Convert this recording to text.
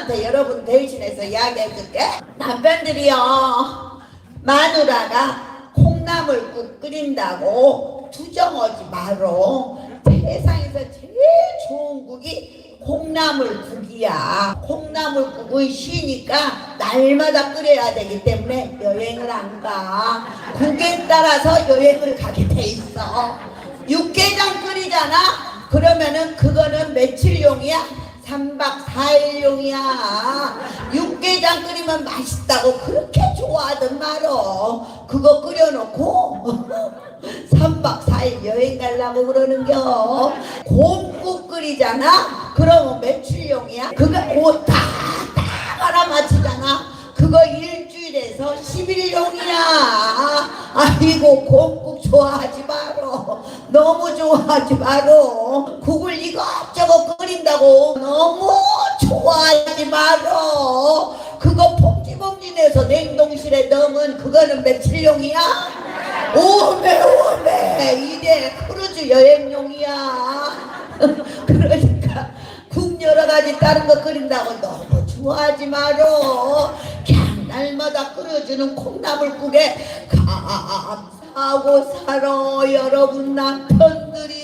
남편한테 여러분 대신해서 이야기해 줄게. 남편들이요 마누라가 콩나물국 끓인다고 투정하지 말어. 세상에서 제일 좋은 국이 콩나물국이야. 콩나물국은 쉬니까 날마다 끓여야 되기 때문에 여행을 안 가. 국에 따라서 여행을 가게 돼 있어. 육개장 끓이잖아? 그러면은 며칠용이야? 3박 4일용이야. 육개장 끓이면 맛있다고 그렇게 좋아하던 말어. 그거 끓여놓고 3박 4일 여행 가려고 그러는겨. 곰국 끓이잖아? 그러면 며칠용이야? 그거 곧다딱 알아맞히잖아? 그거 일주일에서 11용이야. 아이고, 곰국 좋아하지 마로. 너무 좋아하지 마로. 국을 이것저것 끓인다고 너무 좋아하지 마로. 그거 봉지봉지 내서 냉동실에 넣으면 그거는 며칠용이야? 오메, 오메. 이게 크루즈 여행용이야. 그러니까 국 여러 가지 다른 거 끓인다고 너무 좋아하지 마로. 그냥 날마다 끓여주는 콩나물국에 감사하고 살아 여러분 남편들이요.